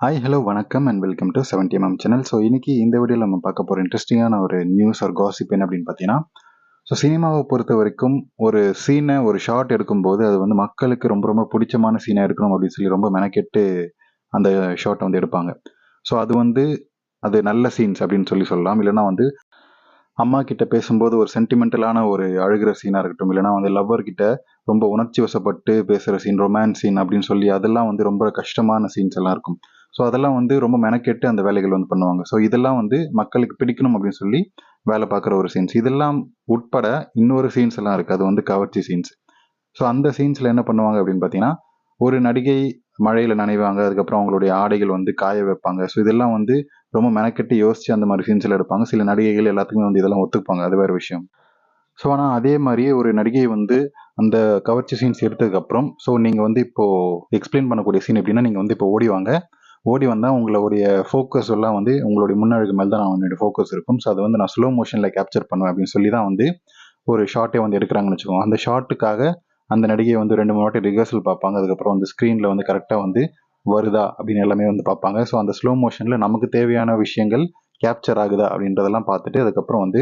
Hi hello வணக்கம் and welcome to seventy MM channel so இன்னைக்கு இந்த வீடியோவில் நம்ம பார்க்க போகிற இன்ட்ரெஸ்டிங்கான ஒரு நியூஸ் ஒரு காசிப் என்ன அப்படின்னு பார்த்தீங்கன்னா ஸோ சினிமாவை பொறுத்த வரைக்கும் ஒரு சீனை ஒரு ஷார்ட் எடுக்கும்போது அது வந்து மக்களுக்கு ரொம்ப ரொம்ப பிடிச்சமான சீனை எடுக்கணும் அப்படின்னு சொல்லி ரொம்ப மெனக்கெட்டு அந்த ஷார்ட்டை வந்து எடுப்பாங்க. ஸோ அது வந்து அது நல்ல சீன்ஸ் அப்படின்னு சொல்லி சொல்லலாம். இல்லைன்னா வந்து அம்மா கிட்ட பேசும்போது ஒரு சென்டிமெண்டலான ஒரு அழுகிற சீனாக இருக்கட்டும். இல்லைன்னா வந்து லவ்வர் கிட்ட ரொம்ப உணர்ச்சி வசப்பட்டு பேசுகிற சீன் ரொமான்ஸ் சீன் அப்படின்னு சொல்லி அதெல்லாம் வந்து ரொம்ப கஷ்டமான சீன்ஸ் எல்லாம் இருக்கும். ஸோ அதெல்லாம் வந்து ரொம்ப மெனக்கெட்டு அந்த வேலைகள் வந்து பண்ணுவாங்க. ஸோ இதெல்லாம் வந்து மக்களுக்கு பிடிக்கணும் அப்படின்னு சொல்லி வேலை பார்க்குற ஒரு சீன்ஸ் இதெல்லாம் உட்பட இன்னொரு சீன்ஸ் எல்லாம் இருக்குது அது வந்து கவர்ச்சி சீன்ஸ் ஸோ அந்த சீன்ஸில் என்ன பண்ணுவாங்க அப்படின்னு பார்த்தீங்கன்னா ஒரு நடிகை மழையில் நனைவாங்க. அதுக்கப்புறம் அவங்களுடைய ஆடைகள் வந்து காய வைப்பாங்க. ஸோ இதெல்லாம் வந்து ரொம்ப மெனக்கெட்டு யோசிச்சு அந்த மாதிரி சீன்ஸில் எடுப்பாங்க. சில நடிகைகள் எல்லாத்துக்குமே வந்து இதெல்லாம் ஒத்துப்பாங்க. அது வேறு விஷயம். ஸோ ஆனால் அதே மாதிரியே ஒரு நடிகை வந்து அந்த கவர்ச்சி சீன்ஸ் எடுத்ததுக்கப்புறம் ஸோ நீங்கள் வந்து இப்போது எக்ஸ்பிளைன் பண்ணக்கூடிய சீன் எப்படின்னா நீங்கள் வந்து இப்போ ஓடிவாங்க. ஓடி வந்தால் உங்களுடைய ஃபோக்கஸ் எல்லாம் வந்து உங்களுடைய முன்னழகு மேலே தான் என்னுடைய ஃபோக்கஸ் இருக்கும். ஸோ அதை வந்து நான் ஸ்லோ மோஷனில் கேப்சர் பண்ணுவேன் அப்படின்னு சொல்லி தான் வந்து ஒரு ஷார்ட்டே வந்து எடுக்கிறாங்கன்னு வச்சுக்கோங்க. அந்த ஷார்ட்டுக்காக அந்த நடிகையை வந்து ரெண்டு மூணு வாட்டி ரிஹர்சல் பார்ப்பாங்க. அதுக்கப்புறம் வந்து ஸ்க்ரீனில் வந்து கரெக்டாக வந்து வருதா அப்படின்னு எல்லாமே வந்து பார்ப்பாங்க. ஸோ அந்த ஸ்லோ மோஷனில் நமக்கு தேவையான விஷயங்கள் கேப்சர் ஆகுதா அப்படின்றதெல்லாம் பார்த்துட்டு அதுக்கப்புறம் வந்து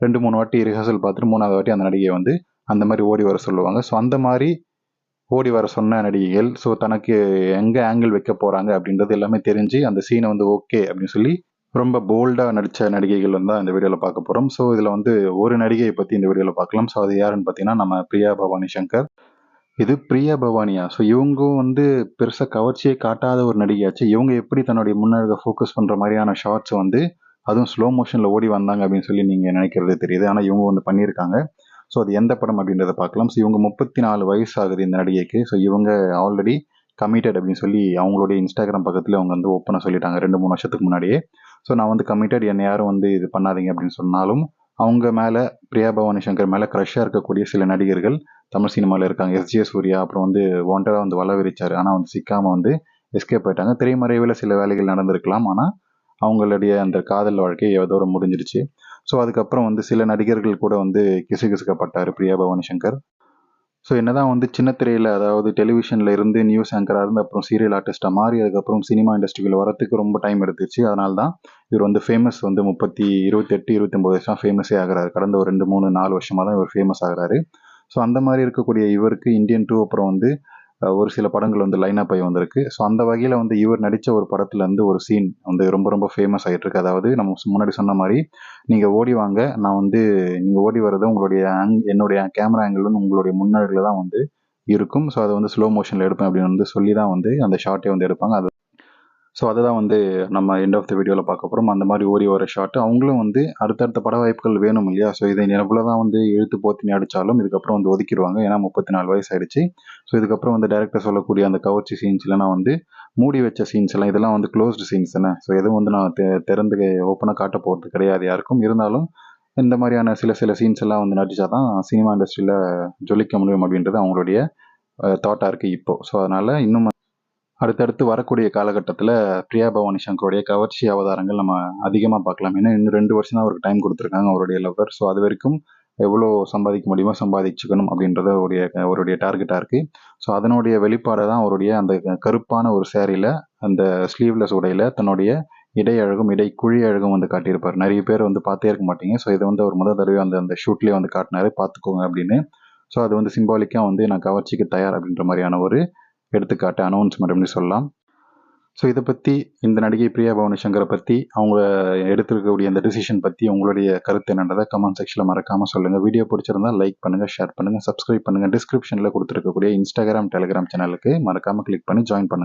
ரெண்டு மூணு வாட்டி ரிஹர்சல் பார்த்துட்டு மூணாவது வாட்டி அந்த நடிகையை வந்து அந்த மாதிரி ஓடி வர சொல்லுவாங்க. ஸோ அந்த மாதிரி ஓடி வர சொன்ன நடிகைகள். ஸோ தனக்கு எங்கே ஆங்கிள் வைக்க போகிறாங்க அப்படின்றது எல்லாமே தெரிஞ்சு அந்த சீனை வந்து ஓகே அப்படின்னு சொல்லி ரொம்ப போல்டாக நடித்த நடிகைகள் வந்து இந்த வீடியோவில் பார்க்க போகிறோம் ஸோ இதில் வந்து ஒரு நடிகையை பற்றி இந்த வீடியோவில் பார்க்கலாம். ஸோ அது யாருன்னு பார்த்தீங்கன்னா நம்ம பிரியா பவானி சங்கர். இது பிரியா பவானியா? ஸோ இவங்கும் வந்து பெருசாக கவர்ச்சியை காட்டாத ஒரு நடிகையாச்சு. இவங்க எப்படி தன்னுடைய முன்னழக ஃபோக்கஸ் பண்ணுற மாதிரியான ஷார்ட்ஸ் வந்து அதுவும் ஸ்லோ மோஷனில் ஓடி வந்தாங்க அப்படின்னு சொல்லி நீங்கள் நினைக்கிறது தெரியுது. ஆனால் இவங்க வந்து பண்ணியிருக்காங்க. ஸோ அது எந்த படம் அப்படின்றத பார்க்கலாம். ஸோ இவங்க முப்பத்தி நாலு வயசு ஆகுது இந்த நடிகைக்கு. ஸோ இவங்க ஆல்ரெடி கமிட்டட் அப்படின்னு சொல்லி அவங்களுடைய இன்ஸ்டாகிராம் பக்கத்தில் அவங்க வந்து ஓப்பனாக சொல்லிட்டாங்க. ரெண்டு மூணு வருஷத்துக்கு முன்னாடியே. ஸோ நான் வந்து கமிட்டட் என்னை யாரும் வந்து இது பண்ணாதீங்க அப்படின்னு சொன்னாலும் அவங்க மேலே பிரியா பவானி சங்கர் மேலே க்ரஷ்ஷாக இருக்கக்கூடிய சில நடிகர்கள் தமிழ் சினிமாவில் இருக்காங்க. எஸ்ஜே சூர்யா அப்புறம் வந்து வாண்டடாக வந்து வள விரிச்சார். ஆனால் வந்து சிக்காமல் வந்து எஸ்கேப் ஆயிட்டாங்க. திரைமறைவில் சில வேலைகள் நடந்திருக்கலாம். ஆனால் அவங்களுடைய அந்த காதல் வாழ்க்கை ஏதோ முடிஞ்சிருச்சு ஸோ அதுக்கப்புறம் வந்து சில நடிகர்கள் கூட வந்து கிசுகிசுக்கப்பட்டார் பிரியா பவானி சங்கர். ஸோ என்னதான் வந்து சின்ன திரையில் அதாவது டெலிவிஷனில் இருந்து நியூஸ் ஆங்கராக இருந்து அப்புறம் சீரியல் ஆர்டிஸ்ட்டாக மாறி அதுக்கப்புறம் சினிமா இண்டஸ்ட்ரியில் வரத்துக்கு ரொம்ப டைம் எடுத்துச்சு அதனால தான் இவர் வந்து ஃபேமஸ் வந்து முப்பத்தி இருபத்தெட்டு இருபத்தொம்பது வருஷம் ஃபேமஸே ஆகிறாரு. கடந்த ஒரு ரெண்டு மூணு நாலு வருஷமாக தான் இவர் ஃபேமஸ் ஆகிறாரு. ஸோ அந்த மாதிரி இருக்கக்கூடிய இவருக்கு இந்தியன் டூ அப்புறம் வந்து ஒரு சில படங்கள் வந்து லைனாக போய் வந்திருக்கு. ஸோ அந்த வகையில் வந்து இவர் நடித்த ஒரு படத்துல இருந்து ஒரு சீன் வந்து ரொம்ப ரொம்ப ஃபேமஸ் ஆகிட்டு இருக்கு அதாவது நம்ம முன்னாடி சொன்ன மாதிரி நீங்கள் ஓடி வாங்க நான் வந்து நீங்கள் ஓடி வர்றது உங்களுடைய ஆங் என்னுடைய கேமரா ஆங்கிள் வந்து உங்களுடைய முன்னாடியில் தான் வந்து இருக்கும். ஸோ அதை வந்து ஸ்லோ மோஷனில் எடுப்பேன் அப்படின்னு வந்து சொல்லி தான் வந்து அந்த ஷார்ட்டே வந்து எடுப்பாங்க. அது ஸோ அதை தான் வந்து நம்ம எண்ட் ஆஃப் த வீடியோவில் பார்க்க போகிறோம் அந்த மாதிரி ஓடி ஒரு ஷாட்டு அவங்களும் வந்து அடுத்தடுத்த பட வாய்ப்புகள் வேணும் இல்லையா? ஸோ இதை எவ்வளோ தான் வந்து இழுத்து போத்தினி அடித்தாலும் இதுக்கப்புறம் வந்து ஒதுக்கிடுவாங்க. ஏன்னா முப்பத்தி நாலு வயசு ஆயிடுச்சு. ஸோ இதுக்கப்புறம் வந்து டேரக்டர் சொல்லக்கூடிய அந்த கவர்ச்சி சீன்ஸ் இல்லைனா வந்து மூடி வச்ச சீன்ஸ் எல்லாம் இதெல்லாம் வந்து க்ளோஸ்டு சீன்ஸ் தானே? ஸோ எதுவும் வந்து நான் திறந்து ஓப்பனாக காட்ட போகிறது கிடையாது யாருக்கும். இருந்தாலும் இந்த மாதிரியான சில சில சீன்ஸ் எல்லாம் வந்து நடித்தா தான் சினிமா இண்டஸ்ட்ரியில் ஜொலிக்க முடியும் அப்படின்றது அவங்களுடைய தாட்டாக இருக்குது இப்போது ஸோ அதனால் இன்னும் அடுத்தடுத்து வரக்கூடிய காலகட்டத்தில் பிரியா பவானி சங்கருடைய கவர்ச்சி அவதாரங்கள் நம்ம அதிகமாக பார்க்கலாம். ஏன்னா இன்னும் ரெண்டு வருஷம் தான் அவருக்கு டைம் கொடுத்துருக்காங்க அவருடைய லவ்வர் ஸோ அது வரைக்கும் எவ்வளோ சம்பாதிக்க முடியுமோ சம்பாதிச்சுக்கணும் அப்படின்றது அவருடைய அவருடைய டார்கெட்டாக இருக்குது ஸோ அதனுடைய வெளிப்பாடை தான் அவருடைய அந்த கருப்பான ஒரு சேரீயில் அந்த ஸ்லீவ்லெஸ் உடையில் தன்னுடைய இடை அழகும் இடை குழி அழகும் வந்து காட்டியிருப்பார். நிறைய பேர் வந்து பார்த்தே இருக்க மாட்டீங்க. ஸோ இதை வந்து அவர் முதல் தடவை அந்த அந்த ஷூட்லேயே வந்து காட்டினாரு. பார்த்துக்கோங்க அப்படின்னு. ஸோ அது வந்து சிம்பாலிக்காக வந்து நான் கவர்ச்சிக்கு தயார் அப்படின்ற மாதிரியான ஒரு எடுத்துக்காட்டு அனௌன்ஸ்மெண்ட் அப்படின்னு சொல்லலாம். ஸோ இதை பற்றி இந்த நடிகை பிரியா பவனி சங்கரை பற்றி அவங்க எடுத்துருக்கக்கூடிய அந்த டிசிஷன் பற்றி உங்களுடைய கருத்து என்னன்றதை கமெண்ட் செக்ஷனில் மறக்காமல் சொல்லுங்கள் வீடியோ பிடிச்சிருந்தா லைக் பண்ணுங்கள் ஷேர் பண்ணுங்கள் சப்ஸ்கிரைப் பண்ணுங்கள் டிஸ்கிரிப்ஷனில் கொடுத்துருக்கக்கூடிய இன்ஸ்டாகிராம் டெலிகிராம் சேனலுக்கு மறக்காமல் கிளிக் பண்ணி ஜாயின் பண்ணுங்கள்